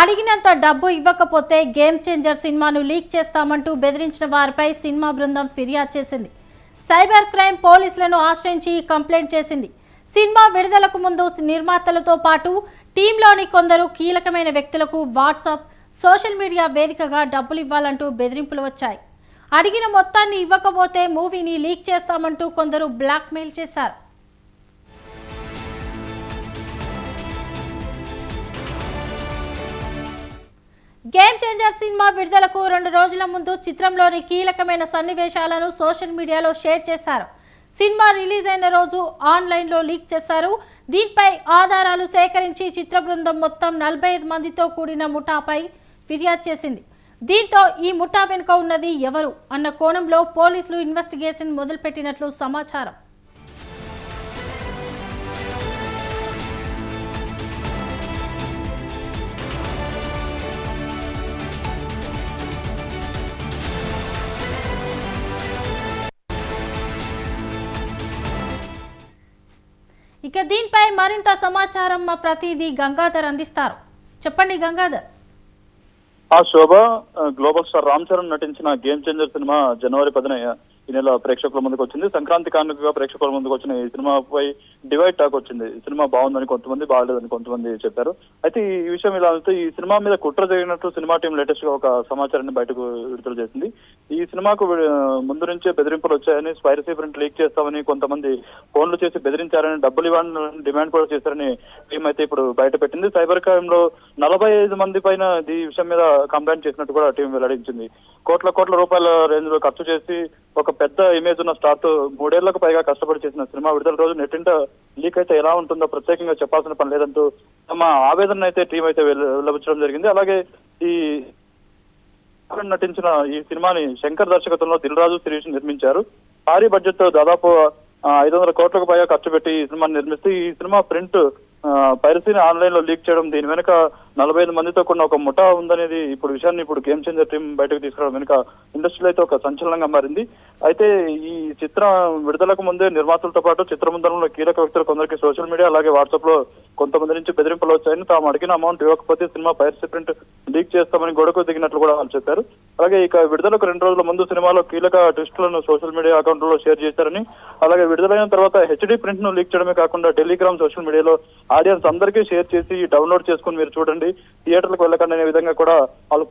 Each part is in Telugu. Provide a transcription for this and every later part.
అడిగినంత డబ్బు ఇవ్వకపోతే గేమ్ చేంజర్ సినిమాను లీక్ చేస్తామంటూ బెదిరించిన వారిపై సినిమా బృందం ఫిర్యాదు చేసింది. సైబర్ క్రైమ్ పోలీసులను ఆశ్రయించి కంప్లైంట్ చేసింది. సినిమా విడుదలకు ముందు నిర్మాతలతో పాటు టీంలోని కొందరు కీలకమైన వ్యక్తులకు వాట్సాప్ సోషల్ మీడియా వేదికగా డబ్బులు ఇవ్వాలంటూ బెదిరింపులు వచ్చాయి. అడిగిన మొత్తాన్ని ఇవ్వకపోతే మూవీని లీక్ చేస్తామంటూ కొందరు బ్లాక్మెయిల్ చేశారు. గేమ్ చేంజర్ సినిమా విడుదలకు రెండు రోజుల ముందు చిత్రంలోని కీలకమైన సన్నివేశాలను సోషల్ మీడియాలో షేర్ చేశారు. సినిమా రిలీజ్ అయిన రోజు ఆన్లైన్లో లీక్ చేశారు. దీనిపై ఆధారాలు సేకరించి చిత్ర బృందం మొత్తం నలభై ఐదు మందితో కూడిన ముఠాపై ఫిర్యాదు చేసింది. దీంతో ఈ ముఠా వెనుక ఉన్నది ఎవరు అన్న కోణంలో పోలీసులు ఇన్వెస్టిగేషన్ మొదలుపెట్టినట్లు సమాచారం. ఇక దీనిపై మరింత సమాచారం మా ప్రతినిధి గంగాధర్ అందిస్తారు. చెప్పండి గంగాధర్. ఆ శోభ గ్లోబల్ స్టార్ రామ్ చరణ్ నటించిన గేమ్ చేంజర్ సినిమా జనవరి పదిన ఈ నెల ప్రేక్షకుల ముందుకు వచ్చింది. సంక్రాంతి కానుకగా ప్రేక్షకుల ముందుకు వచ్చిన ఈ సినిమాపై డివైడ్ టాక్ వచ్చింది. ఈ సినిమా బాగుందని కొంతమంది బాగలేదని కొంతమంది చెప్పారు. అయితే ఈ విషయం ఇలా ఉంటే ఈ సినిమా మీద కుట్ర జరిగినట్టు సినిమా టీం లేటెస్ట్గా ఒక సమాచారాన్ని బయటకు విడుదల చేసింది. ఈ సినిమాకు ముందు నుంచే బెదిరింపులు వచ్చాయని స్పైరసీ ప్రింట్ లీక్ చేస్తామని కొంతమంది ఫోన్లు చేసి బెదిరించారని డబ్బులు ఇవ్వాలని డిమాండ్ కూడా చేశారని టీం అయితే ఇప్పుడు బయట పెట్టింది సైబర్ క్రైమ్లో నలభై ఐదు మంది పైన ఈ విషయం మీద కంప్లైంట్ చేసినట్టు కూడా టీం వెల్లడించింది. కోట్ల కోట్ల రూపాయల రేంజ్లో ఖర్చు చేసి ఒక పెద్ద ఇమేజ్ ఉన్న స్టార్తో మూడేళ్ళకు పైగా కష్టపడి చేసిన సినిమా విడుదల రోజు నెట్టింట లీక్ అయితే ఎలా ఉంటుందో ప్రత్యేకంగా చెప్పాల్సిన పని లేదంటూ తమ ఆవేదన అయితే టీం అయితే లభించడం జరిగింది. అలాగే ఈ నటించిన ఈ సినిమాని శంకర్ దర్శకత్వంలో దిల్ రాజు శిరీష్ నిర్మించారు. భారీ బడ్జెట్తో దాదాపు ఐదు వందల కోట్లకు పైగా ఖర్చు పెట్టి ఈ సినిమాని నిర్మిస్తే ఈ సినిమా ప్రింట్ పైరసీని ఆన్లైన్లో లీక్ చేయడం దీని వెనుక నలభై ఐదు మందితో కూడిన ఒక ముఠా ఉందనేది ఇప్పుడు విషయాన్ని ఇప్పుడు గేమ్ చేంజర్ టీం బయటకు తీసుకురావడం వెనుక ఇండస్ట్రీలో అయితే ఒక సంచలనంగా మారింది. అయితే ఈ చిత్రం విడుదలకు ముందే నిర్మాతలతో పాటు చిత్రబృందంలో కీలక వ్యక్తులు కొందరికి సోషల్ మీడియా అలాగే వాట్సాప్లో కొంతమంది నుంచి బెదిరింపులు వచ్చాయని తాము అడిగిన అమౌంట్ ఇవ్వకపోతే సినిమా పైరసీ ప్రింట్ లీక్ చేస్తామని గొడవకు దిగినట్లు కూడా వాళ్ళు చెప్పారు. అలాగే ఇక విడుదలకు రెండు రోజుల ముందు సినిమాలో కీలక ట్విస్టులను సోషల్ మీడియా అకౌంట్లో షేర్ చేశారని అలాగే విడుదలైన తర్వాత హెచ్డి ప్రింట్ను లీక్ చేయడమే కాకుండా టెలిగ్రామ్ సోషల్ మీడియాలో ఆడియన్స్ అందరికీ షేర్ చేసి డౌన్లోడ్ చేసుకుని మీరు చూడండి. థియేటర్లకు వెళ్ళకండి అనే విధంగా కూడా వాళ్ళు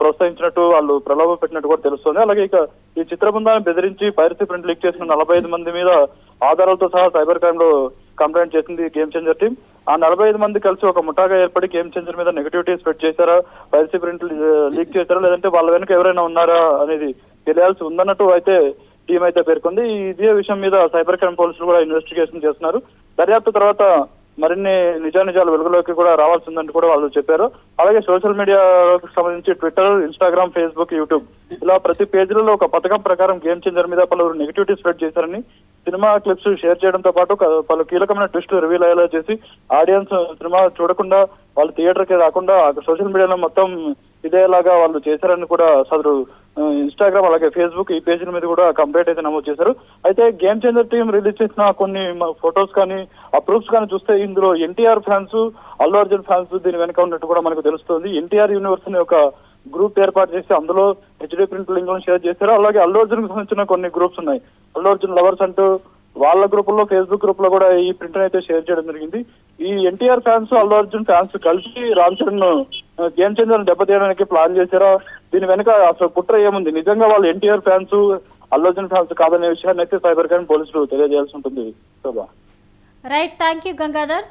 ప్రోత్సహించినట్టు వాళ్ళు ప్రలోభ పెట్టినట్టు కూడా తెలుస్తుంది. అలాగే ఇక ఈ చిత్ర బృందాన్ని బెదిరించి పైరసీ ప్రింట్ లీక్ చేసిన నలభై ఐదు మంది మీద ఆధారాలతో సహా సైబర్ క్రైమ్లో కంప్లైంట్ చేసింది గేమ్ చేంజర్ టీం. ఆ నలభై ఐదు మంది కలిసి ఒక ముఠాగా ఏర్పడి గేమ్ చేంజర్ మీద నెగటివిటీ స్ప్రెడ్ చేశారా? పైరసీ ప్రింట్ లీక్ చేశారా? లేదంటే వాళ్ళ వెనుక ఎవరైనా ఉన్నారా అనేది తెలియాల్సి ఉందన్నట్టు అయితే టీం అయితే పేర్కొంది. ఇదే విషయం మీద సైబర్ క్రైమ్ పోలీసులు కూడా ఇన్వెస్టిగేషన్ చేస్తున్నారు. దర్యాప్తు తర్వాత మరిన్ని నిజానిజాలు వెలుగులోకి కూడా రావాల్సిందని కూడా వాళ్ళు చెప్పారు. అలాగే సోషల్ మీడియాకు సంబంధించి ట్విట్టర్ ఇన్స్టాగ్రామ్ ఫేస్బుక్ యూట్యూబ్ ఇలా ప్రతి పేజీలలో ఒక పథకం ప్రకారం గేమ్ చేంజర్ మీద పలువురు నెగిటివిటీ స్ప్రెడ్ చేశారని సినిమా క్లిప్స్ షేర్ చేయడంతో పాటు పలు కీలకమైన ట్విస్టులు రివీల్ అయ్యేలా చేసి ఆడియన్స్ సినిమా చూడకుండా వాళ్ళు థియేటర్కి రాకుండా సోషల్ మీడియాలో మొత్తం ఇదేలాగా వాళ్ళు చేశారని కూడా సదరు ఇన్స్టాగ్రామ్ అలాగే ఫేస్బుక్ ఈ పేజీల మీద కూడా కంప్లైంట్ అయితే నమోదు చేశారు. అయితే గేమ్ చేంజర్ టీం రిలీజ్ చేసిన కొన్ని ఫొటోస్ కానీ ఆ ప్రూఫ్స్ కానీ చూస్తే ఇందులో ఎన్టీఆర్ ఫ్యాన్స్ అల్లు అర్జున్ ఫ్యాన్స్ దీని వెనక ఉన్నట్టు కూడా మనకు తెలుస్తుంది. ఎన్టీఆర్ యూనివర్స్ అనే ఒక గ్రూప్ ఏర్పాటు చేసి అందులో హెచ్డి ప్రింట్ లింక్ షేర్ చేశారు. అలాగే అల్లు అర్జున్కి సంబంధించిన కొన్ని గ్రూప్స్ ఉన్నాయి. అల్లు అర్జున్ లవర్స్ అంటూ వాళ్ళ గ్రూప్లో ఫేస్బుక్ గ్రూప్లో కూడా ఈ ప్రింట్ అయితే షేర్ చేయడం జరిగింది. ఈ ఎన్టీఆర్ ఫ్యాన్స్ అల్లు అర్జున్ ఫ్యాన్స్ కలిసి రామ్ చరణ్ గేమ్ చేంజర్ దెబ్బతీయడానికి ప్లాన్ చేశారా దీని వెనుక అసలు కుట్ర ఏముంది? నిజంగా వాళ్ళు ఎన్టీఆర్ ఫ్యాన్స్ అల్లర్జున్ ఫ్యాన్స్ కాదనే విషయాన్ని అయితే సైబర్ క్రైమ్ పోలీసులు తెలియజేయాల్సి ఉంటుంది Shobha. Right thank you Gangadhar